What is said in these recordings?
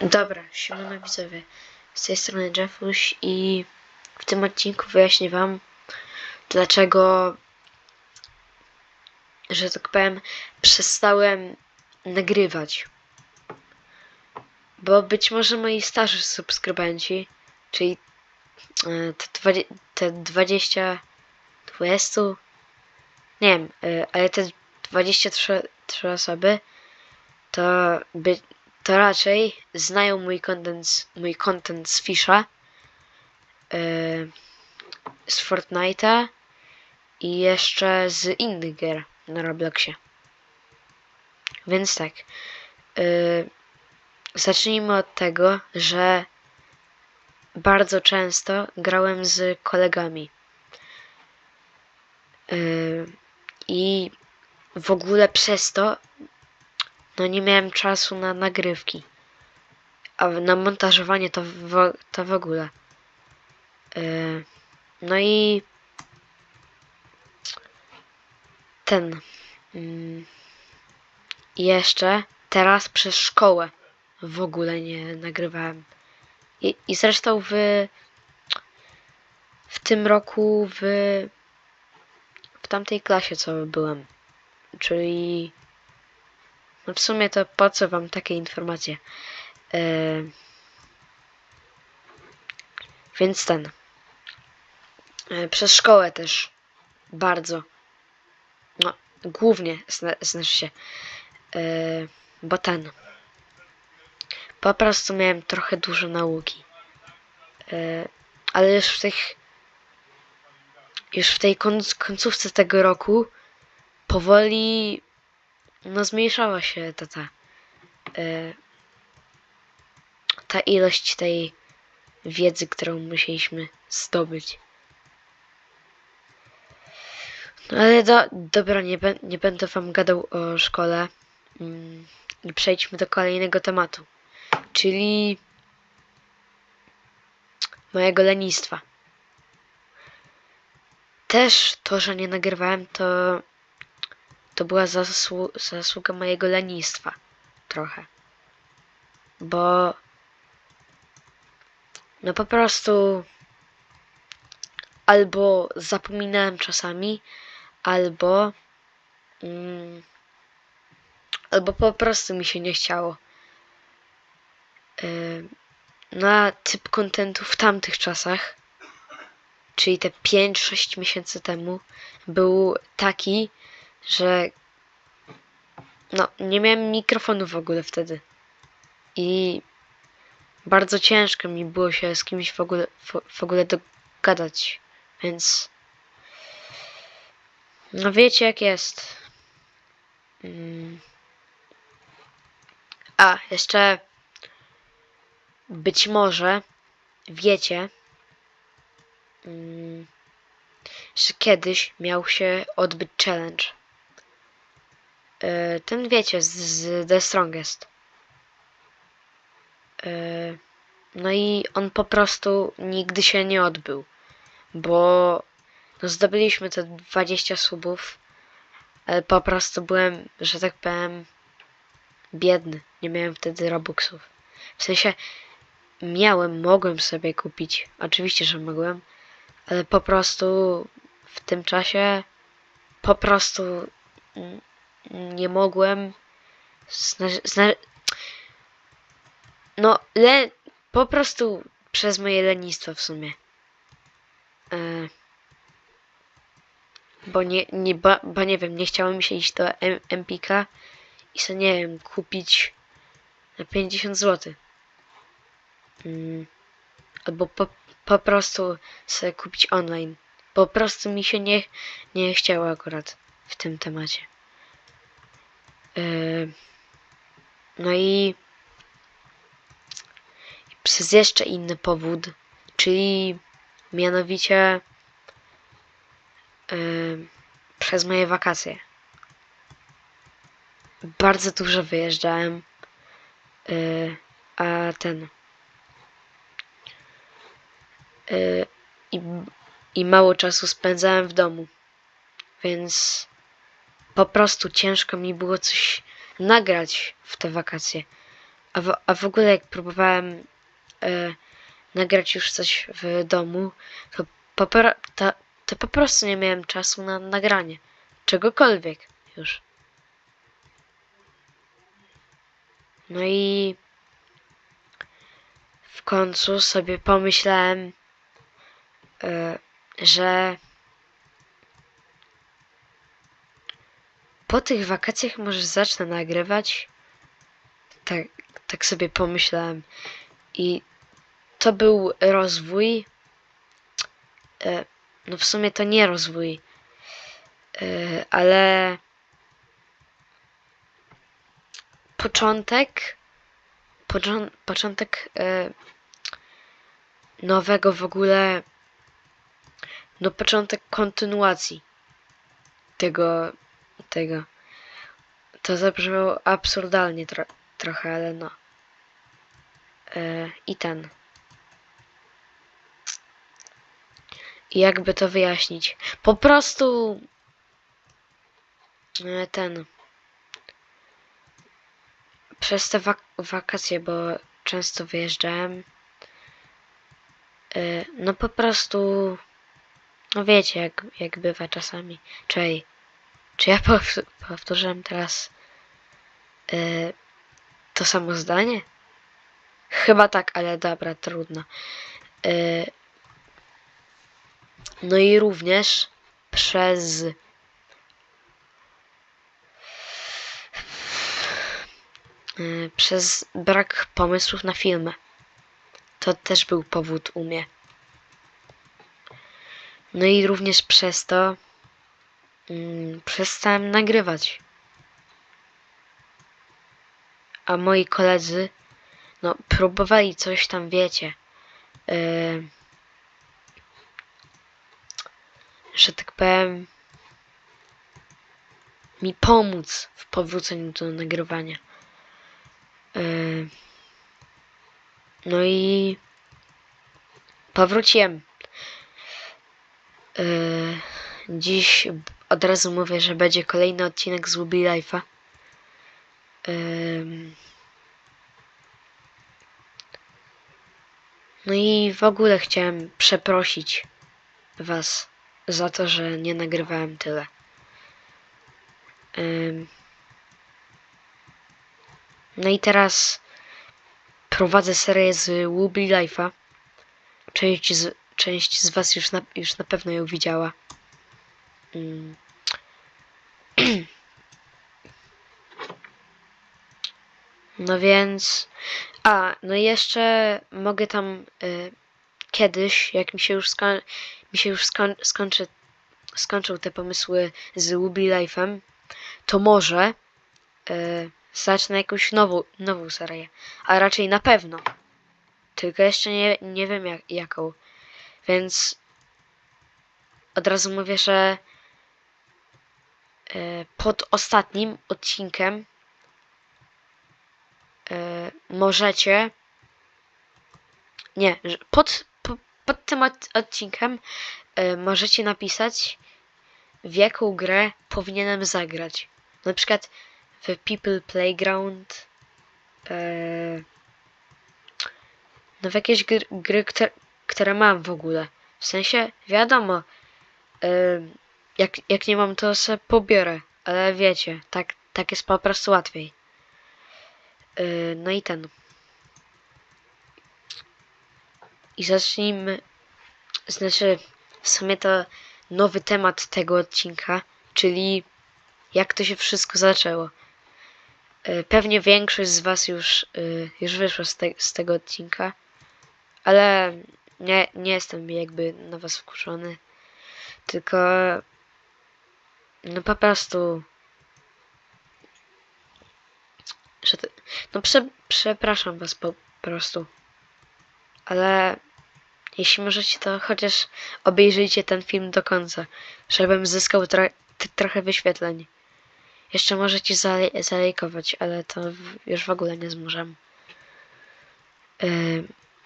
Dobra, siemano widzowie. Z tej strony Jeffuś i w tym odcinku wyjaśnię wam, dlaczego, że tak powiem, przestałem nagrywać. Bo być może moi starzy subskrybenci, czyli e, te, te 20, 20, nie wiem, e, ale te 23 trzy osoby, to by, to raczej znają mój content, mój content z Fisha, yy, z Fortnite'a i jeszcze z innych gier na Robloxie. Więc tak, yy, zacznijmy od tego, że bardzo często grałem z kolegami. Yy, I w ogóle przez to no nie miałem czasu na nagrywki. A na montażowanie to w, to w ogóle. Yy, no i ten. I jeszcze teraz przez szkołę w ogóle nie nagrywałem. I, i zresztą w, w tym roku w, w tamtej klasie, co byłem. Czyli no w sumie to po co wam takie informacje? Yy, więc ten. Yy, przez szkołę też bardzo. No, głównie zna, znaczy się. Yy, bo ten. Po prostu miałem trochę dużo nauki. Yy, ale już w tych. Już w tej końc, końcówce tego roku powoli no zmniejszała się ta ta, e, ta ilość tej wiedzy, którą musieliśmy zdobyć. No ale do, dobra, nie, nie będę wam gadał o szkole. Mm, I przejdźmy do kolejnego tematu, czyli mojego lenistwa. Też to, że nie nagrywałem, to to była zasłu zasługa mojego lenistwa. Trochę. Bo. No po prostu. Albo zapominałem czasami, albo. Mm, albo po prostu mi się nie chciało. Yy, na typ kontentu w tamtych czasach, czyli te 5-6 miesięcy temu, był taki, że no, nie miałem mikrofonu w ogóle wtedy. I bardzo ciężko mi było się z kimś w ogóle, w, w ogóle dogadać. Więc no wiecie jak jest. Mm. A, jeszcze być może wiecie, mm, że kiedyś miał się odbyć challenge. E, ten wiecie, z, z The Strongest. E, no i on po prostu nigdy się nie odbył, bo no zdobyliśmy te 20 subów, ale po prostu byłem, że tak powiem, biedny. Nie miałem wtedy robuxów. W sensie miałem, mogłem sobie kupić. Oczywiście, że mogłem, ale po prostu w tym czasie po prostu mm, nie mogłem. No le, po prostu przez moje lenistwo w sumie. E, bo nie, nie bo, bo nie wiem, nie chciało mi się iść do M- Empika i sobie nie wiem, kupić na 50 zł mm, albo po, po prostu sobie kupić online. Po prostu mi się nie, nie chciało akurat w tym temacie No i przez jeszcze inny powód, czyli mianowicie yy, przez moje wakacje. Bardzo dużo wyjeżdżałem, yy, a ten i, i mało czasu spędzałem w domu, więc po prostu ciężko mi było coś nagrać w te wakacje. A w, a w ogóle jak próbowałem e, nagrać już coś w domu, to po, to, to po prostu nie miałem czasu na nagranie. Czegokolwiek już. No i w końcu sobie pomyślałem, e, że po tych wakacjach może zacznę nagrywać. Tak, tak sobie pomyślałem. I to był rozwój. E, no w sumie to nie rozwój, e, ale początek. Począ, początek e, nowego w ogóle. No początek kontynuacji tego. Tego. To zabrzmiało absurdalnie tro, trochę, ale no. E, I ten. Jakby to wyjaśnić? Po prostu e, ten. Przez te wak wakacje, bo często wyjeżdżałem. e, No po prostu. No wiecie, jak, jak bywa czasami. Czej. Czy ja powt- powtórzyłem teraz e, to samo zdanie? Chyba tak, ale dobra, trudno. E, no i również przez e, przez brak pomysłów na filmy. To też był powód u mnie. No i również przez to mm, przestałem nagrywać. A moi koledzy no próbowali coś tam, wiecie. Yy, że tak powiem, mi pomóc w powróceniu do nagrywania. Yy, no i powróciłem. Yy, dziś od razu mówię, że będzie kolejny odcinek z Ruby Life'a. Yy, no i w ogóle chciałem przeprosić Was za to, że nie nagrywałem tyle. Ym. No i teraz prowadzę serię z Woobly Life'a. Część z, część z Was już na, już na pewno ją widziała. Ym. No więc. A, no i jeszcze mogę tam y, kiedyś, jak mi się już, sko- mi się już skoń- skończy, skończą te pomysły z Ruby Life'em, to może y, zacznę jakąś nową, nową serię. A raczej na pewno. Tylko jeszcze nie, nie wiem jak, jaką. Więc od razu mówię, że pod ostatnim odcinkiem y, możecie. Nie, pod, po, pod tym od, odcinkiem y, możecie napisać, w jaką grę powinienem zagrać. Na przykład w People Playground. no w jakieś gry, gry które, które mam w ogóle. W sensie, wiadomo, jak, jak nie mam, to sobie pobiorę. Ale wiecie, tak, tak jest po prostu łatwiej. Yy, no i ten. I zacznijmy. Znaczy, w sumie to nowy temat tego odcinka, czyli jak to się wszystko zaczęło. Yy, Pewnie większość z Was już, yy, już wyszła z, te, z tego odcinka, ale nie, nie jestem jakby na Was wkurzony, tylko no po prostu no prze, przepraszam was po prostu. Ale jeśli możecie, to chociaż obejrzyjcie ten film do końca, żebym zyskał trochę wyświetleń. Jeszcze możecie zale, zalejkować, ale to już w ogóle nie zmuszam. Yy,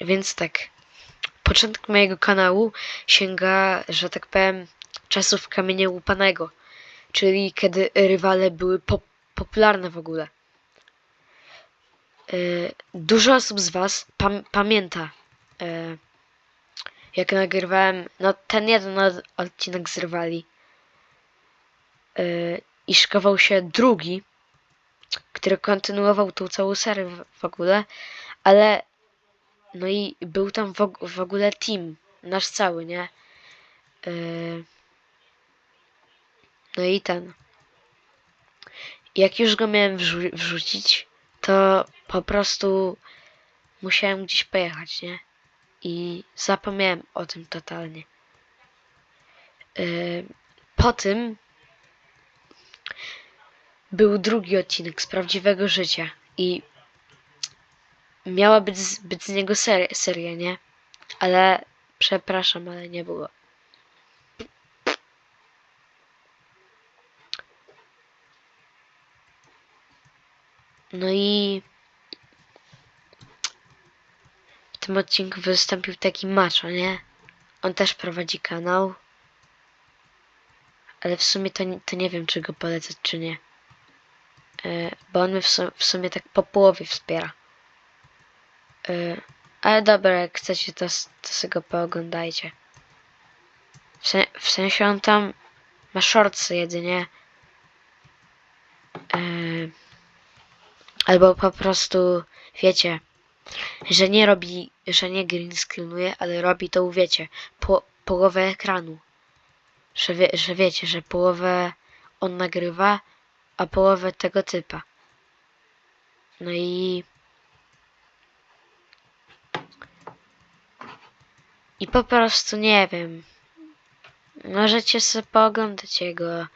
więc tak. Początek mojego kanału sięga, że tak powiem, czasów kamienia łupanego, czyli kiedy rywale były pop popularne w ogóle. y, dużo osób z Was pam pamięta, y, jak nagrywałem, no ten jeden od odcinek zrywali y, i szykował się drugi, który kontynuował tą całą serię w, ogóle, ale no i był tam w, w ogóle team, nasz cały, nie? Y, no i ten. Jak już go miałem wrzu- wrzucić, to po prostu musiałem gdzieś pojechać, nie? I zapomniałem o tym totalnie. Yy, po tym był drugi odcinek z prawdziwego życia i miała być z, być z niego ser- seria, nie? Ale przepraszam, ale nie było. No i w tym odcinku wystąpił taki Macho, nie? On też prowadzi kanał. Ale w sumie to, to nie wiem, czy go polecać, czy nie. E, bo on mnie w, w sumie tak po połowie wspiera. E, ale dobra, jak chcecie, to, to sobie go pooglądajcie. W, sen, w sensie on tam ma shortsy jedynie. E, albo po prostu, wiecie, że nie robi, że nie green screenuje, ale robi to, wiecie, po, połowę ekranu. Że, wie, że wiecie, że połowę on nagrywa, a połowę tego typa. No i... I po prostu nie wiem. Możecie sobie pooglądać jego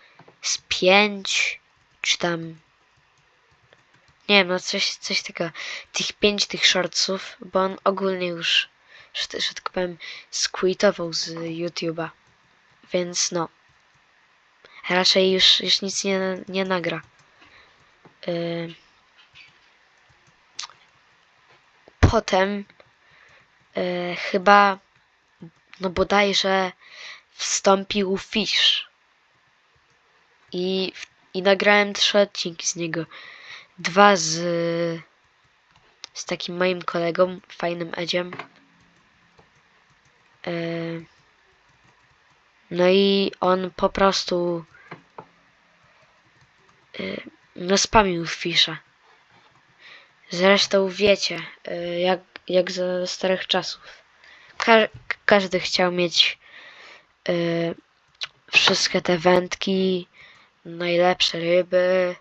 z pięć, czy tam nie wiem, no coś, coś takiego. Tych pięć tych shortsów, bo on ogólnie już, że, że tak powiem, squitował z YouTube'a. Więc no. Raczej już, już nic nie, nie nagra. Yy. Potem yy, chyba, no bodajże wstąpił Fish. I, I nagrałem trzy odcinki z niego dwa z, z takim moim kolegą, fajnym Edziem. E, No i on po prostu e, no spamił Fisza. Zresztą wiecie, e, jak, jak za starych czasów. Ka każdy chciał mieć wszystkie te wędki, najlepsze ryby.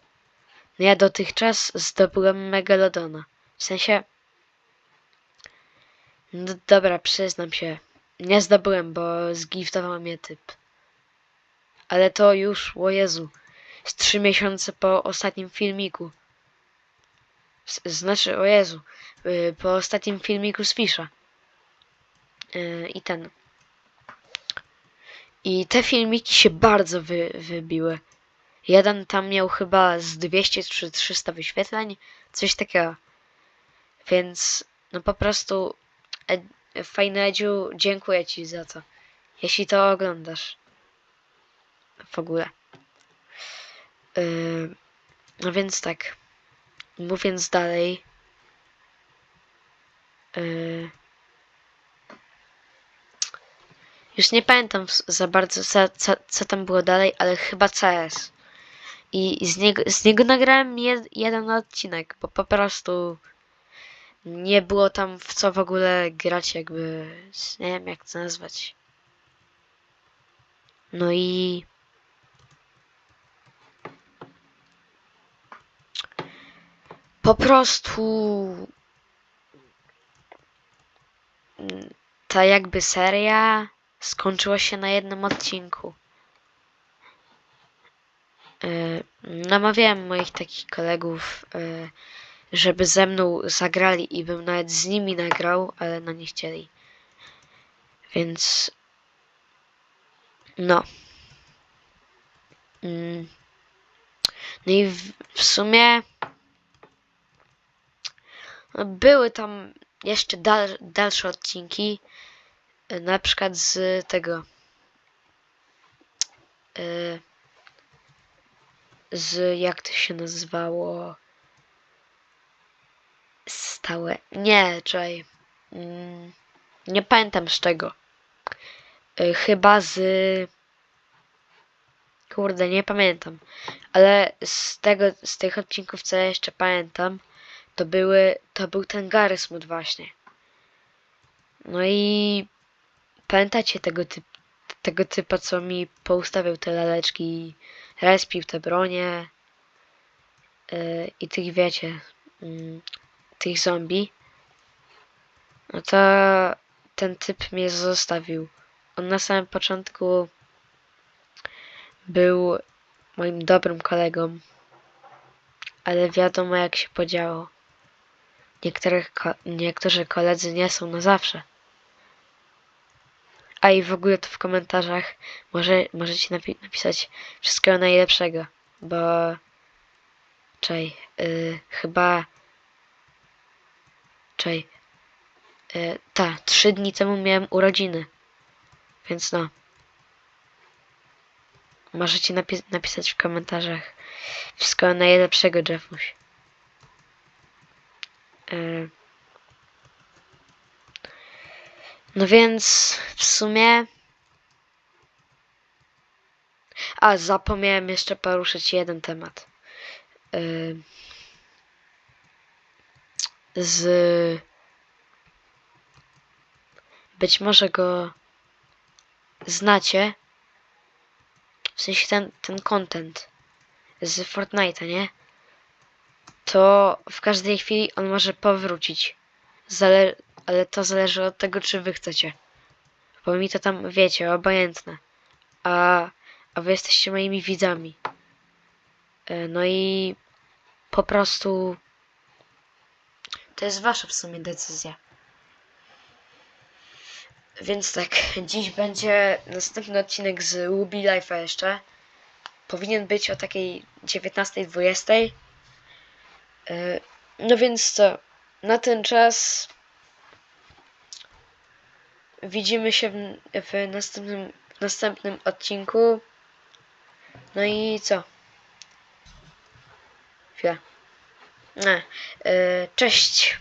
Ja dotychczas zdobyłem Megalodona. W sensie... No dobra, przyznam się. Nie zdobyłem, bo zgiftował mnie typ. Ale to już, o Jezu, z trzy miesiące po ostatnim filmiku. Z- Znaczy, o Jezu, y, po ostatnim filmiku z Fisza. Y, I ten. I te filmiki się bardzo wy, wybiły. Jeden tam miał chyba z 200 czy 300 wyświetleń, coś takiego. Więc no po prostu Ed, fajny Edziu, dziękuję Ci za to. Jeśli to oglądasz. W ogóle. Yy, no więc tak. Mówiąc dalej. Yy, już nie pamiętam za bardzo co, co, co tam było dalej, ale chyba CS. I z niego, z niego nagrałem jed, jeden odcinek, bo po prostu nie było tam w co w ogóle grać, jakby. Nie wiem, jak to nazwać. No i. Po prostu. Ta jakby seria skończyła się na jednym odcinku. Yy, namawiałem moich takich kolegów, yy, żeby ze mną zagrali i bym nawet z nimi nagrał, ale no nie chcieli. Więc no. Mm. No i w, w sumie no, były tam jeszcze dal, dalsze odcinki, y, na przykład z tego y, z jak to się nazywało stałe. Nie, czekaj. Mm, nie pamiętam z czego. Y, chyba z... Kurde, nie pamiętam. Ale z tego, z tych odcinków, co ja jeszcze pamiętam, to były, to był ten Garysmut właśnie. No i pamiętacie tego, typ, tego typa, co mi poustawiał te laleczki respił te bronie yy, i tych, wiecie, mm, tych zombie. No to ten typ mnie zostawił. On na samym początku był moim dobrym kolegą, ale wiadomo jak się podziało. Niektórych ko- niektórzy koledzy nie są na zawsze. A i w ogóle to w komentarzach może, możecie napi- napisać wszystkiego najlepszego, bo czej, yy, chyba czej, yy, ta, trzy dni temu miałem urodziny, więc no. Możecie napi- napisać w komentarzach wszystkiego najlepszego, Jeffuś. Yy. No więc w sumie. A, zapomniałem jeszcze poruszyć jeden temat. Yy, z. Być może go znacie. W sensie ten, ten content z Fortnite'a, nie? To w każdej chwili on może powrócić. Zale ale to zależy od tego, czy wy chcecie. Bo mi to tam, wiecie, obojętne. A, a wy jesteście moimi widzami. E, No i po prostu to jest wasza w sumie decyzja. Więc tak, dziś będzie następny odcinek z Ubi Life'a jeszcze. Powinien być o takiej 19.20. E, No więc co, na ten czas widzimy się w, w, następnym, w następnym odcinku. No i co? Chwila. Nie. E, Cześć.